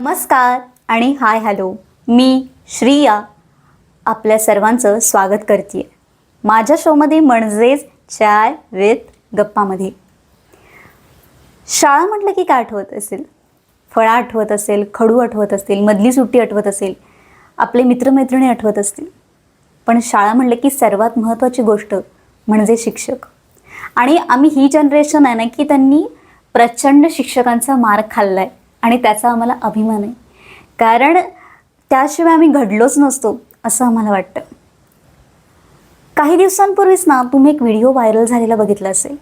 नमस्कार आणि hi hello. मी श्रिया. आपल्या सर्वांचं स्वागत करते माझ्या शोमध्ये म्हणजेच चाय विथ गप्पामध्ये. शाळा म्हटलं की काय आठवत असेल? फळा आठवत असेल खडू आठवत असतील मधली सुट्टी आठवत असेल आपले मित्रमैत्रिणी आठवत असतील. पण शाळा म्हटलं की सर्वात महत्त्वाची गोष्ट म्हणजे शिक्षक. आणि आम्ही ही जनरेशन आहे ना की त्यांनी प्रचंड शिक्षकांचा मार खाल्ला आहे आणि त्याचा आम्हाला अभिमान आहे. कारण त्याशिवाय आम्ही घडलोच नसतो असं आम्हाला वाटतं. काही दिवसांपूर्वीच ना तुम्ही एक व्हिडिओ व्हायरल झालेला बघितला असेल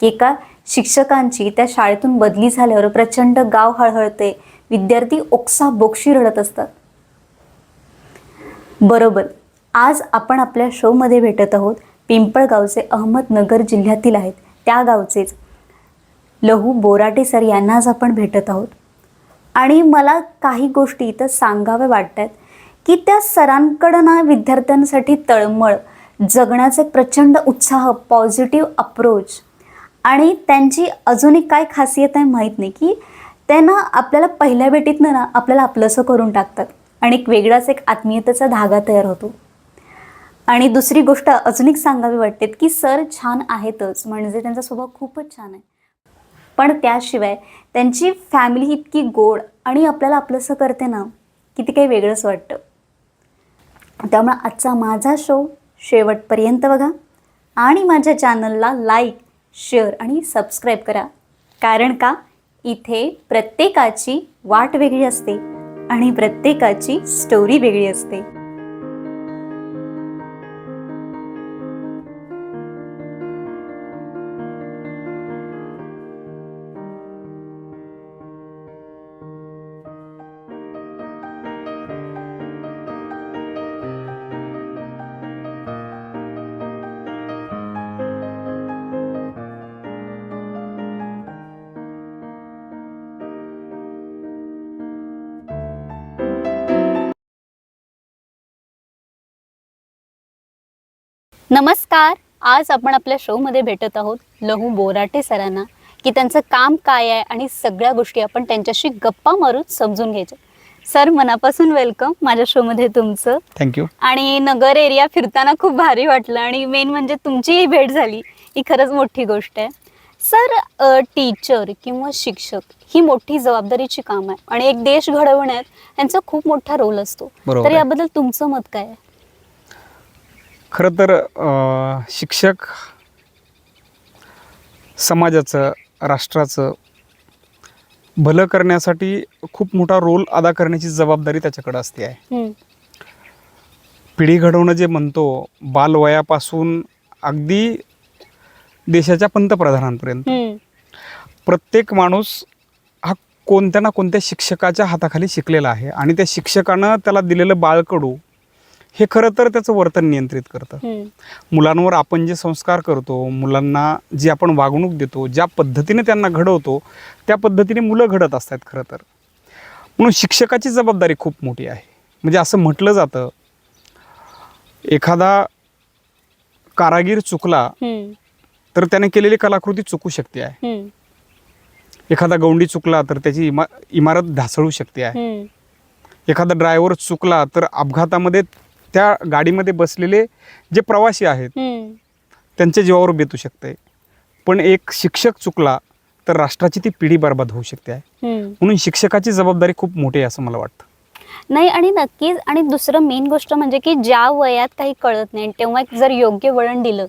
की एका शिक्षकांची त्या शाळेतून बदली झाल्यावर प्रचंड गाव हळहळते विद्यार्थी ओक्सा बोक्षी रडत असतात. बरोबर आज आपण आपल्या शोमध्ये भेटत आहोत पिंपळगावचे अहमदनगर जिल्ह्यातील आहेत त्या गावचेच. लहू बोराटे सर यांना आज आपण भेटत आहोत. आणि मला काही गोष्टी इथं सांगाव्या वाटत आहेत की त्या सरांकडं ना विद्यार्थ्यांसाठी तळमळ जगण्याचा एक प्रचंड उत्साह पॉझिटिव्ह अप्रोच आणि त्यांची अजून एक काय खासियत आहे माहीत नाही की ते ना आपल्याला पहिल्या भेटीतनं ना आपल्याला आपलंसं करून टाकतात आणि एक वेगळाच एक आत्मीयतेचा धागा तयार होतो. आणि दुसरी गोष्ट अजून एक सांगावी वाटते की सर छान आहेतच म्हणजे त्यांचा स्वभाव खूपच छान आहे. पण त्याशिवाय त्यांची फॅमिली इतकी गोड आणि आपल्याला आपलंसं करते ना की ते काही वेगळंच वाटतं. त्यामुळे आजचा माझा शो शेवटपर्यंत बघा. आणि माझ्या चॅनलला लाईक शेअर आणि सबस्क्राईब करा. कारण का इथे प्रत्येकाची वाट वेगळी असते आणि प्रत्येकाची स्टोरी वेगळी असते. नमस्कार. आज आपण आपल्या शोमध्ये भेटत आहोत लहू बोराटे सरांना की त्यांचं काम काय आहे आणि सगळ्या गोष्टी आपण त्यांच्याशी गप्पा मारून समजून घ्यायच्या. सर मनापासून वेलकम माझ्या शोमध्ये तुमचं. थँक्यू आणि नगर एरिया फिरताना खूप भारी वाटलं आणि मेन म्हणजे तुमचीही भेट झाली. ही खरंच मोठी गोष्ट आहे. सर टीचर किंवा शिक्षक ही मोठी जबाबदारीची काम आहे आणि एक देश घडवण्यात यांचा खूप मोठा रोल असतो. तर. याबद्दल तुमचं मत काय आहे? खरं तर शिक्षक समाजाचं राष्ट्राचं भलं करण्यासाठी खूप मोठा रोल अदा करण्याची जबाबदारी त्याच्याकडे असते आहे. पिढी घडवणं जे म्हणतो बालवयापासून अगदी देशाच्या पंतप्रधानांपर्यंत. प्रत्येक माणूस हा कोणत्या ना कोणत्या शिक्षकाच्या हाताखाली शिकलेला आहे आणि त्या शिक्षकानं त्याला दिलेलं बाळकडू हे खरं तर त्याचं वर्तन नियंत्रित करतं. मुलांवर आपण जे संस्कार करतो मुलांना जी आपण वागणूक देतो ज्या पद्धतीने त्यांना घडवतो त्या पद्धतीने मुलं घडत असतात खरं तर. म्हणून शिक्षकाची जबाबदारी खूप मोठी आहे. म्हणजे असं म्हटलं जातं एखादा कारागीर चुकला तर त्याने केलेली कलाकृती चुकू शकते आहे. एखादा गौंडी चुकला तर त्याची इमा इमारत ढासळू शकते आहे. एखादा ड्रायव्हर चुकला तर अपघातामध्ये त्या गाडीमध्ये बसलेले जे प्रवासी आहेत. त्यांच्या जीवावर बेतू शकते पण एक शिक्षक चुकला तर राष्ट्राची ती पिढी बर्बाद होऊ शकते आहे. म्हणून शिक्षकाची जबाबदारी खूप मोठी आहे असं मला वाटतं नाही आणि नक्कीच आणि दुसरं मेन गोष्ट म्हणजे की ज्या वयात काही कळत नाही तेव्हा एक जर योग्य वळण दिलं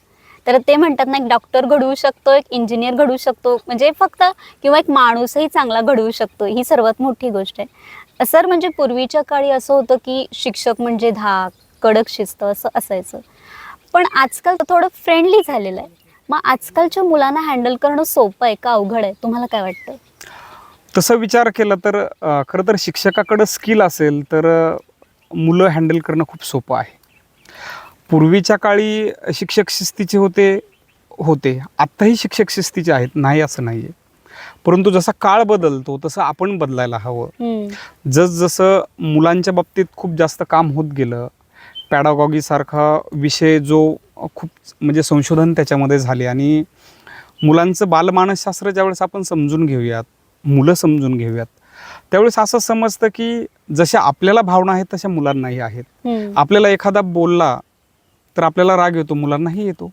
तर ते म्हणतात ना एक डॉक्टर घडवू शकतो एक इंजिनियर घडवू शकतो म्हणजे फक्त किंवा एक माणूसही चांगला घडवू शकतो ही सर्वात मोठी गोष्ट आहे सर म्हणजे पूर्वीच्या काळी असं होतं की शिक्षक म्हणजे धाक कडक शिस्त असं असायचं. पण आजकाल थोडं फ्रेंडली झालेलं आहे. मग आजकालच्या मुलांना हँडल करणं सोपं आहे का? अवघड आहे? तुम्हाला काय वाटतं तसं विचार केला तर खरं तर शिक्षकाकडं स्किल असेल तर मुलं हँडल करणं खूप सोपं आहे. पूर्वीच्या काळी शिक्षक शिस्तीचे होते होते. आत्ताही शिक्षक शिस्तीचे आहेत. नाही असं नाही आहे परंतु जसा काळ बदलतो तसं आपण बदलायला हवं. जसजसं मुलांच्या बाबतीत खूप जास्त काम होत गेलं पॅडागॉगीसारखा विषय जो खूप म्हणजे संशोधन त्याच्यामध्ये झाले आणि मुलांचं बालमानसशास्त्र ज्यावेळेस आपण समजून घेऊयात मुलं समजून घेऊयात त्यावेळेस असं समजतं की जशा आपल्याला भावना आहेत तशा मुलांनाही आहेत. आपल्याला एखादा बोलला तर आपल्याला राग येतो मुलांनाही येतो.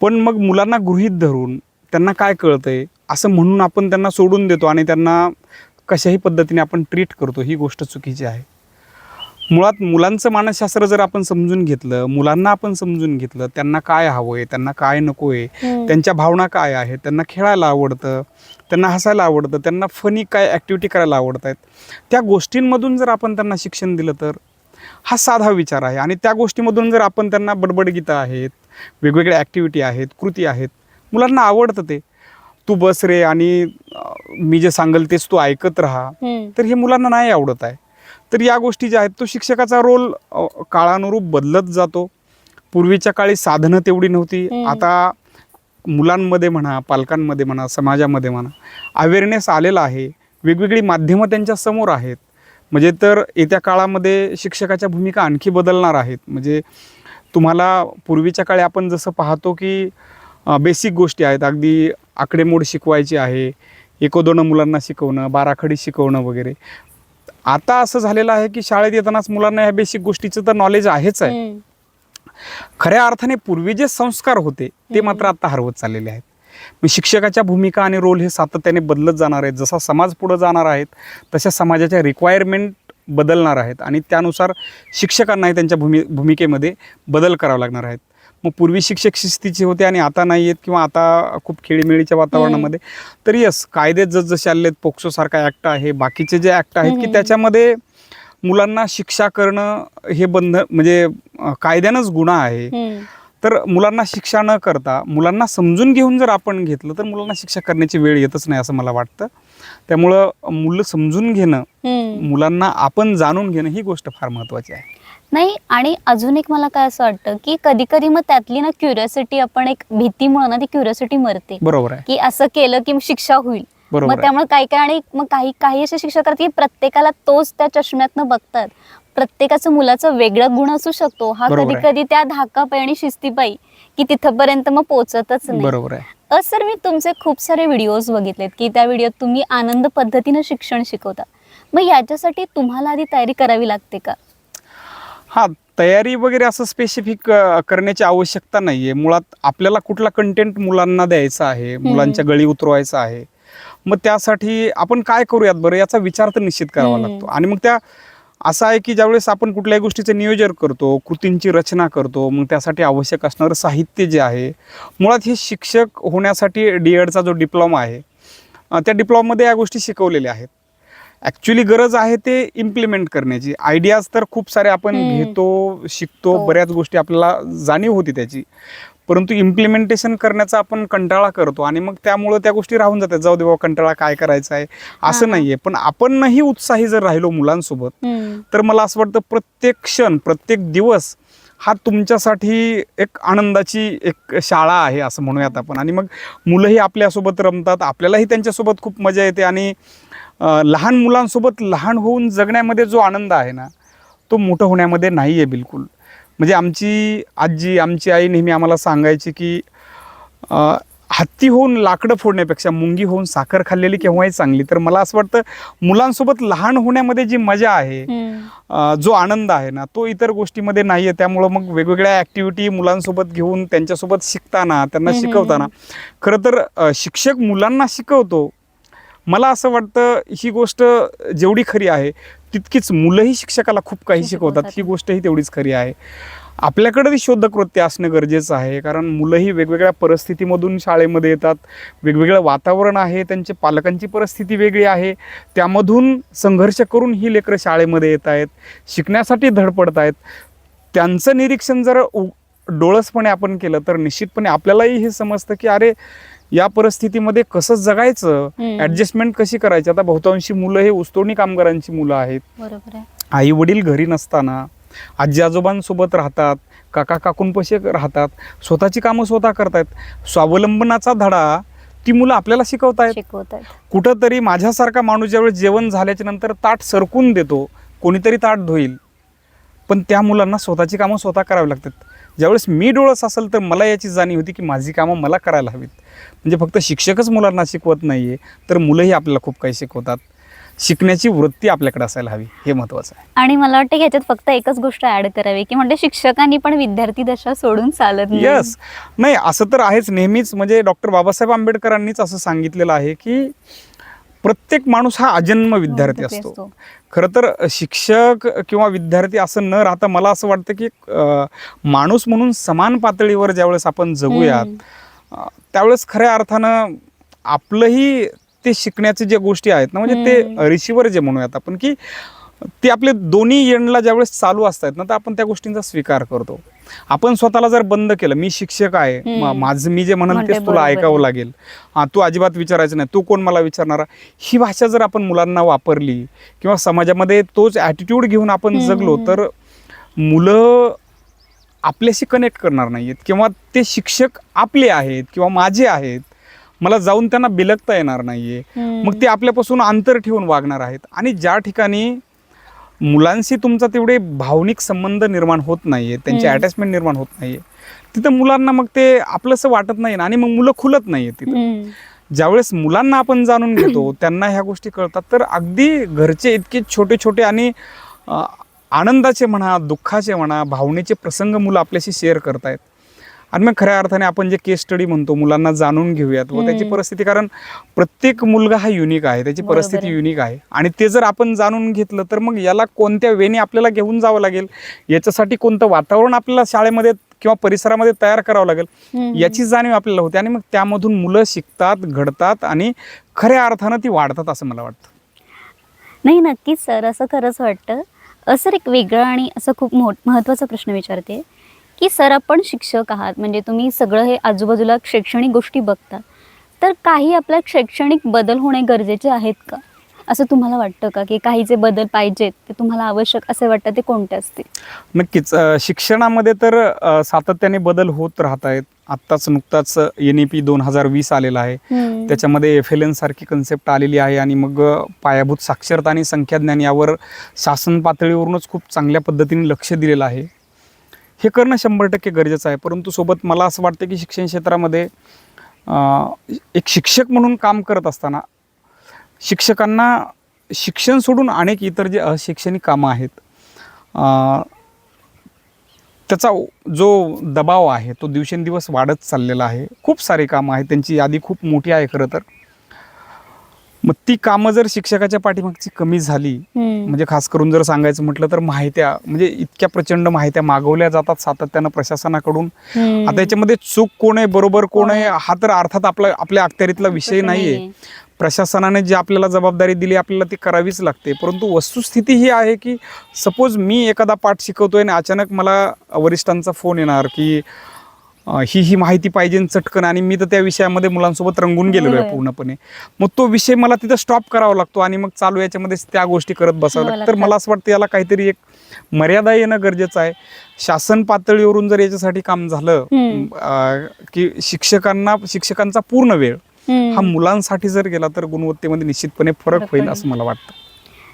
पण मग मुलांना गृहीत धरून त्यांना काय कळतंय असं म्हणून आपण त्यांना सोडून देतो आणि त्यांना कशाही पद्धतीने आपण ट्रीट करतो ही गोष्ट चुकीची आहे मुळात मुलांचं मानसशास्त्र जर आपण समजून घेतलं मुलांना आपण समजून घेतलं त्यांना काय हवं आहे त्यांना काय नको आहे हम्म. त्यांच्या भावना काय आहेत त्यांना खेळायला आवडतं त्यांना हसायला आवडतं त्यांना फनी काय ॲक्टिव्हिटी करायला आवडत आहेत त्या गोष्टींमधून जर आपण त्यांना शिक्षण दिलं तर हा साधा विचार आहे आणि त्या गोष्टीमधून जर आपण त्यांना बडबडगीतं आहेत वेगवेगळ्या ॲक्टिव्हिटी आहेत कृती आहेत मुलांना आवडतं ते तू बस रे आणि मी जे सांगेल तेच तू ऐकत राहा. तर हे मुलांना नाही आवडत आहे तर या गोष्टी ज्या आहेत तो शिक्षकाचा रोल काळानुरूप बदलत जातो. पूर्वीच्या काळी साधनं तेवढी नव्हती. आता मुलांमध्ये म्हणा पालकांमध्ये म्हणा समाजामध्ये म्हणा अवेअरनेस आलेला आहे. वेगवेगळी माध्यमं त्यांच्यासमोर आहेत. म्हणजे तर येत्या काळामध्ये शिक्षकाच्या भूमिका आणखी बदलणार आहेत. म्हणजे तुम्हाला पूर्वीच्या काळी आपण जसं पाहतो की बेसिक गोष्टी आहेत. अगदी आकडेमोड शिकवायची आहे. एकोदोनं मुलांना शिकवणं बाराखडी शिकवणं वगैरे. आता असं झालेलं आहे की शाळेत येतानाच मुलांना ह्या बेसिक गोष्टीचं तर नॉलेज आहेच आहे. खऱ्या अर्थाने पूर्वी जे संस्कार होते ते मात्र आता हरवत चाललेले आहेत. शिक्षकाच्या भूमिका आणि रोल हे सातत्याने बदलत जाणार आहेत. जसा समाज पुढे जाणार आहेत तशा समाजाच्या रिक्वायरमेंट बदलणार आहेत. आणि त्यानुसार शिक्षकांनाही त्यांच्या भूमि भूमिकेमध्ये बदल करावे लागणार आहेत. मग पूर्वी शिक्षक शिस्तीचे होते आणि आता नाही आहेत किंवा आता खूप खेळीमेळीच्या वातावरणामध्ये तर यस कायदे जसजसे आले आहेत पोक्सोसारखा ॲक्ट आहे बाकीचे जे ॲक्ट आहेत की. त्याच्यामध्ये मुलांना शिक्षा करणं हे बंध म्हणजे कायद्यानंच गुन्हा आहे. तर मुलांना शिक्षा न करता मुलांना समजून घेऊन जर आपण घेतलं तर मुलांना शिक्षा करण्याची वेळ येतच नाही असं मला वाटतं त्यामुळं मुलं समजून घेणं. मुलांना आपण जाणून घेणं ही गोष्ट फार महत्त्वाची आहे नाही आणि अजून एक मला काय असं वाटतं की कधी कधी मग त्यातली ना क्युरियोसिटी आपण एक भीतीमुळे ना ती क्युरियोसिटी मरते. बरोबर आहे. की असं केलं की शिक्षा होईल. बरोबर मग त्यामुळे काही काही आणि मग काही काही असे शिक्षक आहेत की प्रत्येकाला तोच त्या चष्म्यातनं बघतात. प्रत्येकाचं मुलाचं वेगळा गुण असू शकतो. हा कधी. कधी त्या धाकापायी आणि शिस्तीपायी की तिथपर्यंत मग पोहोचतच नाही. बरोबर आहे. सर मी तुमचे खूप सारे व्हिडिओज बघितलेत की त्या व्हिडिओत तुम्ही आनंद पद्धतीनं शिक्षण शिकवता. मग याच्यासाठी तुम्हाला आधी तयारी करावी लागते का? हां तयारी वगैरे असं स्पेसिफिक करण्याची आवश्यकता नाही आहे मुळात आपल्याला कुठला कंटेंट मुलांना द्यायचा आहे मुलांच्या गळी उतरवायचा आहे मग त्यासाठी आपण काय करूयात बरं? याचा विचार तर निश्चित करावा. लागतो. आणि मग त्या असं आहे की ज्यावेळेस आपण कुठल्याही गोष्टीचं नियोजन करतो कृतींची रचना करतो मग त्यासाठी आवश्यक असणारं साहित्य जे आहे मुळात हे शिक्षक होण्यासाठी डी एडचा जो डिप्लोमा आहे त्या डिप्लोमामध्ये या गोष्टी शिकवलेल्या आहेत. ॲक्च्युली गरज आहे ते इम्प्लिमेंट करण्याची आयडियाज तर खूप सारे आपण. घेतो शिकतो हो. बऱ्याच गोष्टी आपल्याला जाणीव होती त्याची परंतु इम्प्लिमेंटेशन करण्याचा आपण कंटाळा करतो आणि मग त्यामुळं त्या गोष्टी राहून जातात जाऊ दे बाबा कंटाळा काय करायचा आहे असं. नाहीये पण आपणही उत्साही जर राहिलो मुलांसोबत. तर मला असं वाटतं प्रत्येक क्षण प्रत्येक दिवस हा तुमच्यासाठी एक आनंदाची एक शाळा आहे असं म्हणूयात आपण आणि मग मुलंही आपल्यासोबत रमतात आपल्यालाही त्यांच्यासोबत खूप मजा येते आणि लहान मुलांसोबत लहान होऊन जगण्यामध्ये जो आनंद आहे ना तो मोठं होण्यामध्ये नाही आहे बिलकुल. म्हणजे आमची आजी आमची आई नेहमी आम्हाला सांगायची की हत्ती होऊन लाकडं फोडण्यापेक्षा मुंगी होऊन साखर खाल्लेली केव्हाही चांगली. तर मला असं वाटतं मुलांसोबत लहान होण्यामध्ये जी मजा आहे जो आनंद आहे ना तो इतर गोष्टीमध्ये नाही आहे त्यामुळं मग वेगवेगळ्या ॲक्टिव्हिटी मुलांसोबत घेऊन त्यांच्यासोबत शिकताना त्यांना शिकवताना. खरं तर शिक्षक मुलांना शिकवतो मला असं वाटतं ही गोष्ट जेवढी खरी आहे तितकीच मुलंही शिक्षकाला खूप काही शिकवतात. ही गोष्टही तेवढीच खरी आहे. आपल्याकडे शोधक वृत्ती असणं गरजेचं आहे कारण मुलंही वेगवेगळ्या परिस्थितीमधून शाळेमध्ये येतात. वेगवेगळं वातावरण आहे त्यांच्या पालकांची परिस्थिती वेगळी आहे. त्यामधून संघर्ष करून ही लेकरं शाळेमध्ये येत आहेत शिकण्यासाठी धडपडत आहेत. त्यांचं निरीक्षण जर उ- डोळसपणे आपण केलं तर निश्चितपणे आपल्यालाही हे समजतं की अरे या परिस्थितीमध्ये कसं जगायचं. ऍडजस्टमेंट कशी करायची? आता बहुतांशी मुलं हे ऊसतोडणी कामगारांची मुलं आहेत. आई वडील घरी नसताना आजी आजोबांसोबत राहतात काका काकूंपाशी राहतात स्वतःची कामं स्वतः करतायत. स्वावलंबनाचा धडा ती मुलं आपल्याला शिकवतायत. शिकवतात कुठंतरी माझ्यासारखा माणूस ज्यावेळेस जेवण झाल्याच्यानंतर ताट सरकून देतो कोणीतरी ताट धुईल. पण त्या मुलांना स्वतःची कामं स्वतः करावी लागतात. ज्यावेळेस मी डोळस असेल तर मला याची जाणीव होती की माझी कामं मला करायला हवीत. म्हणजे फक्त शिक्षकच मुलांना शिकवत नाही आहे तर मुलंही आपल्याला खूप काही शिकवतात. शिकण्याची वृत्ती आपल्याकडे असायला हवी हे महत्त्वाचं आहे. आणि मला वाटतं ह्याच्यात फक्त एकच गोष्ट ऍड करावी की म्हणजे शिक्षकांनी पण विद्यार्थी दशा सोडून चालत यस नाही असं तर आहेच नेहमीच. म्हणजे डॉक्टर बाबासाहेब आंबेडकरांनीच असं सांगितलेलं आहे की प्रत्येक माणूस हा अजन्म विद्यार्थी विद्यार्थी असतो. खरं तर शिक्षक किंवा विद्यार्थी असं न राहता मला असं वाटतं की माणूस म्हणून समान पातळीवर ज्यावेळेस आपण जगूयात त्यावेळेस खऱ्या अर्थानं आपलंही ते शिकण्याचे जे गोष्टी आहेत ना म्हणजे. ते रिसिव्हर जे म्हणूयात आपण की ते आपले दोन्ही एंडला ज्यावेळेस चालू असतात ना तर आपण त्या गोष्टींचा स्वीकार करतो आपण स्वतःला जर बंद केलं मी शिक्षक आहे माझं मी जे म्हणेल तेच तुला ऐकावं. लागेल हा तू अजिबात विचारायचं नाही तू कोण मला विचारणारा ही भाषा जर आपण मुलांना वापरली किंवा समाजामध्ये तोच ॲटिट्यूड घेऊन आपण जगलो. तर मुलं आपल्याशी कनेक्ट करणार नाहीत किंवा ते शिक्षक आपले आहेत किंवा माझे आहेत मला जाऊन त्यांना बिलगता येणार नाहीये. मग ते आपल्यापासून अंतर ठेवून वागणार आहेत आणि ज्या ठिकाणी मुलांशी तुमचा तेवढे भावनिक संबंध निर्माण होत नाहीये त्यांची. अटॅचमेंट निर्माण होत नाहीये तिथं मुलांना मग ते आपलंसं वाटत नाही ना आणि मग मुलं खुलत नाहीये तिथं. ज्यावेळेस मुलांना आपण जाणून घेतो त्यांना ह्या गोष्टी कळतात तर अगदी घरचे इतके छोटे छोटे आणि आनंदाचे म्हणा दुःखाचे म्हणा भावनेचे प्रसंग मुलं आपल्याशी शेअर करतायत आणि मग खऱ्या अर्थाने आपण जे केस स्टडी म्हणतो मुलांना जाणून घेऊयात व त्याची. परिस्थिती कारण प्रत्येक मुलगा हा युनिक आहे त्याची परिस्थिती. युनिक आहे. आणि ते जर आपण जाणून घेतलं तर मग याला कोणत्या वेने आपल्याला घेऊन जावं लागेल? याच्यासाठी कोणतं वातावरण आपल्याला शाळेमध्ये किंवा परिसरामध्ये तयार करावं लागेल. याची जाणीव आपल्याला होते आणि मग त्यामधून मुलं शिकतात घडतात आणि खऱ्या अर्थानं ती वाढतात असं मला वाटतं. नाही नक्कीच सर. असं खरंच वाटतं. सर एक वेगळा आणि असं खूप मोठ महत्त्वाचा प्रश्न विचारते की सर आपण शिक्षक आहात म्हणजे तुम्ही सगळं हे आजूबाजूला शैक्षणिक गोष्टी बघता तर काही आपल्या शैक्षणिक बदल होणे गरजेचे आहेत का? असं तुम्हाला वाटतं का की काही जे बदल पाहिजेत ते तुम्हाला आवश्यक असे वाटतं ते कोणते असतील? नक्कीच शिक्षणामध्ये तर सातत्याने बदल होत राहत आहेत. आत्ताच नुकताच एन ई पी दोन हजार वीस आलेला आहे. त्याच्यामध्ये एफ एल एन सारखी कन्सेप्ट आलेली आहे आणि मग पायाभूत साक्षरता आणि संख्याज्ञान यावर शासन पातळीवरूनच खूप चांगल्या पद्धतीने लक्ष दिलेलं आहे. हे करणं शंभर टक्के गरजेचं आहे. परंतु सोबत मला असं वाटतं की शिक्षण क्षेत्रामध्ये एक शिक्षक म्हणून काम करत असताना शिक्षकांना शिक्षण सोडून अनेक इतर जे अशैक्षणिक कामं आहेत त्याचा जो दबाव आहे तो दिवसेंदिवस वाढत चाललेला आहे. खूप सारे कामं आहेत. त्यांची यादी खूप मोठी आहे खरं तर. मग ती कामं जर शिक्षकाच्या पाठीमागची कमी झाली. म्हणजे खास करून जर सांगायचं म्हटलं तर माहित्या म्हणजे इतक्या प्रचंड माहित्या मागवल्या जातात सातत्यानं प्रशासनाकडून. आता याच्यामध्ये चूक कोण आहे बरोबर कोण आहे आहे? हा तर अर्थात आपला आपल्या अखत्यारीतला विषय नाहीये. प्रशासनाने जी आपल्याला जबाबदारी दिली आपल्याला ती करावीच लागते परंतु वस्तुस्थिती ही आहे की सपोज मी एखादा पाठ शिकवतोय आणि अचानक मला वरिष्ठांचा फोन येणार की ही ही माहिती पाहिजे चटकन आणि मी तर त्या विषयामध्ये मुलांसोबत रंगून गेलेलो आहे. पूर्णपणे मग तो विषय मला तिथं स्टॉप करावा लागतो आणि मग चालू याच्यामध्ये त्या गोष्टी करत बसावं लागतं तर. मला असं वाटतं याला काहीतरी एक मर्यादा येणं गरजेचं आहे शासन पातळीवरून जर याच्यासाठी काम झालं की शिक्षकांना शिक्षकांचा पूर्ण वेळ. हा मुलांसाठी जर गेला तर गुणवत्तेमध्ये निश्चितपणे फरक होईल. असं मला वाटतं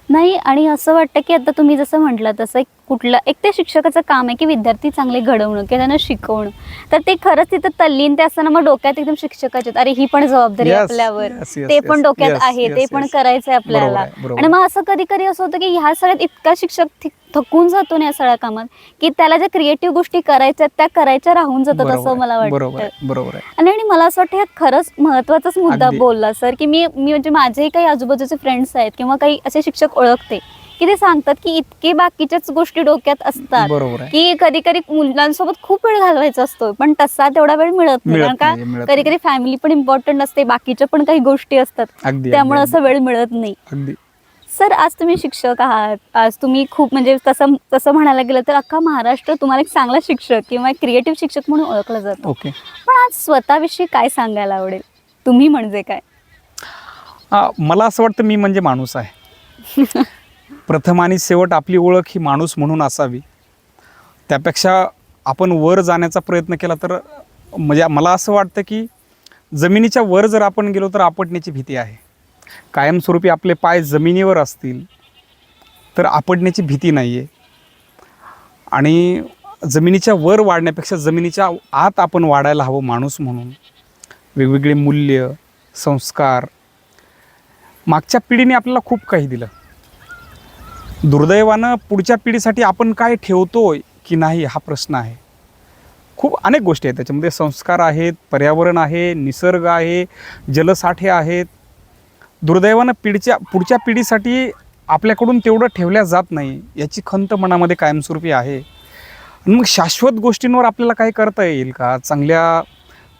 नाही आणि असं वाटतं की आता तुम्ही जसं म्हटलं तसं कुठलं एक ते शिक्षकाचं काम आहे की विद्यार्थी चांगले घडवणं किंवा त्यांना शिकवणं. तर ते खरंच तिथं तल्लीन ते असताना मग डोक्यात एकदम शिक्षकाचे अरे ही पण जबाबदारी आपल्यावर. ते पण डोक्यात आहे ते पण. करायचंय आपल्याला. आणि मग असं कधी कधी असं होतं की ह्या सगळ्यात इतका शिक्षक थकून जातो ना या सगळ्या कामात की त्याला ज्या क्रिएटिव्ह गोष्टी करायच्या त्या करायच्या राहून जातात असं मला वाटतं. बरोबर आणि मला असं वाटतं खरंच महत्वाचाच मुद्दा. बोलला सर की मी मी म्हणजे माझेही काही आजूबाजूचे फ्रेंड्स आहेत किंवा काही असे शिक्षक ओळखते की ते सांगतात की इतके बाकीच्याच गोष्टी डोक्यात असतात. बरोबर की कधी कधी मुलांसोबत खूप वेळ घालवायचा असतो पण तसा तेवढा वेळ मिळत नाही. कारण का कधी. कधी फॅमिली पण इम्पॉर्टंट असते बाकीच्या पण काही गोष्टी असतात. त्यामुळे असं वेळ मिळत नाही. सर आज तुम्ही शिक्षक आहात. आज तुम्ही खूप म्हणजे तसं तसं म्हणायला गेलं तर अख्खा महाराष्ट्र तुम्हाला एक चांगला शिक्षक किंवा क्रिएटिव्ह शिक्षक म्हणून ओळखलं जातं. ओके. पण आज स्वतःविषयी काय सांगायला आवडेल? तुम्ही म्हणजे काय? मला असं वाटतं मी म्हणजे माणूस आहे. प्रथम आणि शेवट आपली ओळख ही माणूस म्हणून असावी. त्यापेक्षा आपण वर जाण्याचा प्रयत्न केला तर म्हणजे मला असं वाटतं की जमिनीच्या वर जर आपण गेलो तर आपटण्याची भीती आहे. कायमस्वरूपी आपले पाय जमिनीवर असतील तर आपटण्याची भीती नाही आहे आणि जमिनीच्या वर वाढण्यापेक्षा जमिनीच्या आत आपण वाढायला हवं माणूस म्हणून. वेगवेगळे मूल्य संस्कार मागच्या पिढीने आपल्याला खूप काही दिलं. दुर्दैवानं पुढच्या पिढीसाठी आपण काय ठेवतो की नाही हा प्रश्न आहे. खूप अनेक गोष्टी आहेत. त्याच्यामध्ये संस्कार आहेत पर्यावरण आहे निसर्ग आहे जलसाठे आहेत. दुर्दैवानं पिढीच्या पुढच्या पिढीसाठी आपल्याकडून तेवढं ठेवल्या जात नाही याची खंत मनामध्ये कायमस्वरूपी आहे. आणि मग शाश्वत गोष्टींवर आपल्याला काय करता येईल का? चांगल्या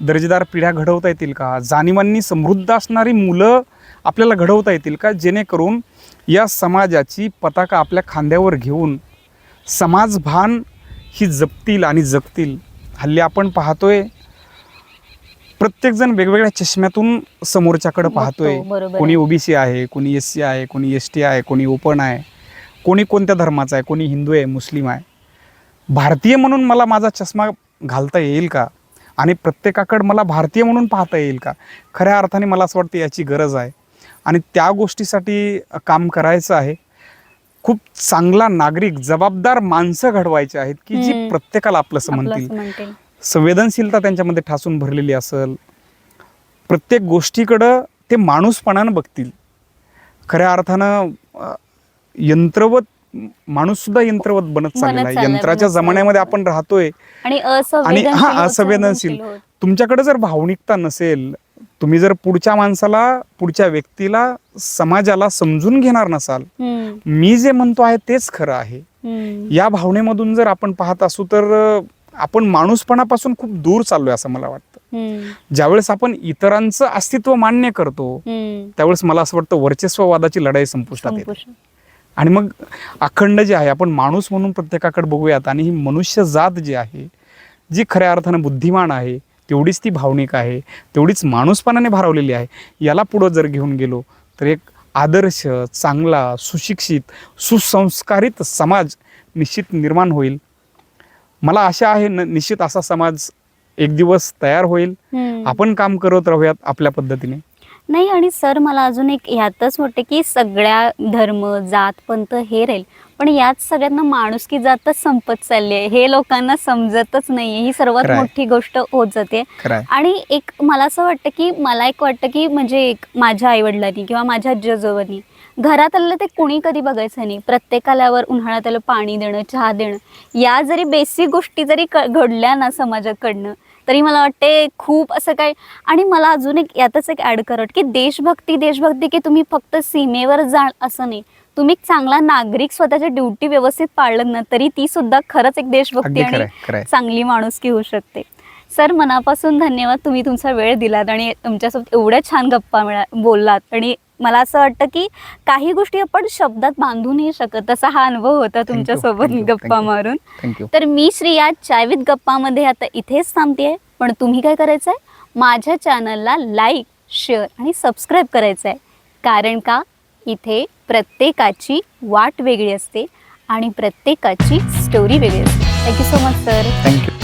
दर्जेदार पिढ्या घडवता येतील का? जाणीवांनी समृद्ध असणारी मुलं आपल्याला घडवता येतील का? जेणेकरून या समाजाची पताका आपल्या खांद्यावर घेऊन समाजभान ही जपतील आणि जगतील. हल्ली आपण पाहतोय प्रत्येकजण वेगवेगळ्या चष्म्यातून समोरच्याकडे पाहतोय. कोणी. ओबीसी आहे कोणी एस सी आहे कोणी एस टी आहे कोणी ओपन आहे कोणी कोणत्या धर्माचा आहे कोणी हिंदू आहे मुस्लिम आहे. भारतीय म्हणून मला माझा चष्मा घालता येईल का? आणि प्रत्येकाकडे मला भारतीय म्हणून पाहता येईल का? खऱ्या अर्थाने मला असं वाटतं याची गरज आहे. आणि त्या गोष्टीसाठी काम करायचं आहे. खूप चांगला नागरिक जबाबदार माणसं घडवायचे आहेत की जी. प्रत्येकाला आपलंसं आपलं म्हणतील. संवेदनशीलता त्यांच्यामध्ये ठासून भरलेली असेल प्रत्येक गोष्टीकडं ते माणूसपणानं बघतील. खऱ्या अर्थानं यंत्रवत माणूस सुद्धा यंत्रवत बनत चाललेला आहे. यंत्राच्या जमान्यामध्ये. आपण राहतोय. आणि हा असंवेदनशील. तुमच्याकडे जर भावनिकता नसेल तुम्ही जर पुढच्या माणसाला पुढच्या व्यक्तीला समाजाला समजून घेणार नसाल मी जे म्हणतो आहे तेच खरं आहे. या भावनेमधून जर आपण पाहत असू तर आपण माणूसपणापासून खूप दूर चाललोय असं मला वाटतं ज्यावेळेस आपण इतरांचं अस्तित्व मान्य करतो. त्यावेळेस मला असं वाटतं वर्चस्ववादाची लढाई संपुष्टात येते. आणि मग अखंड जे आहे आपण माणूस म्हणून प्रत्येकाकडे बघूयात आणि ही मनुष्य जात जी आहे जी खऱ्या अर्थानं बुद्धिमान आहे तेवढीच ती भावनिक आहे तेवढीच माणूसपणाने भारावलेली आहे. याला पुढं जर घेऊन गेलो तर एक आदर्श चांगला सुशिक्षित सुसंस्कारित समाज निश्चित निर्माण होईल. मला आशा आहे न निश्चित असा समाज एक दिवस तयार होईल. आपण काम करत राहूयात आपल्या पद्धतीने. नाही आणि सर मला अजून एक ह्यातच वाटते की सगळ्या धर्म जात पंथ हे राहील. पण यात सगळ्यांना माणुसकी जातच संपत चालली आहे. हे लोकांना समजतच नाहीये. ही सर्वात. मोठी गोष्ट होत जाते. आणि एक मला असं वाटतं की मला एक वाटतं की म्हणजे एक माझ्या आईवडिलांनी किंवा माझ्या आजीआजोबांनी घरात आलेलं ते कुणी कधी बघायचं नाही. प्रत्येकाला वर उन्हाळ्यात आलं पाणी देणं चहा देणं. या जरी बेसिक गोष्टी जरी घडल्या ना समाजाकडनं तरी मला वाटते खूप असं काय आणि मला अजून एक यातच एक ॲड करत की देशभक्ती देशभक्ती की तुम्ही फक्त सीमेवर जा असं नाही. तुम्ही चांगला नागरिक स्वतःच्या ड्युटी व्यवस्थित पाळलं ना तरी ती सुद्धा खरंच एक देशभक्ती आणि चांगली माणुसकी होऊ शकते. सर मनापासून धन्यवाद तुम्ही तुमचा वेळ दिलात आणि तुमच्यासोबत एवढ्या छान गप्पा मिळा बोललात. आणि मला असं वाटतं की काही गोष्टी आपण शब्दात बांधू नाही शकत तसा हा अनुभव होता तुमच्यासोबत गप्पा. मारून. तर मी श्री या चायवित गप्पामध्ये आता इथेच थांबते पण तुम्ही काय करायचं आहे माझ्या चॅनलला लाईक शेअर आणि सबस्क्राईब करायचं आहे कारण का? इथे प्रत्येकाची वाट वेगळी असते आणि प्रत्येकाची स्टोरी वेगळी असते. Thank you so much sir thank you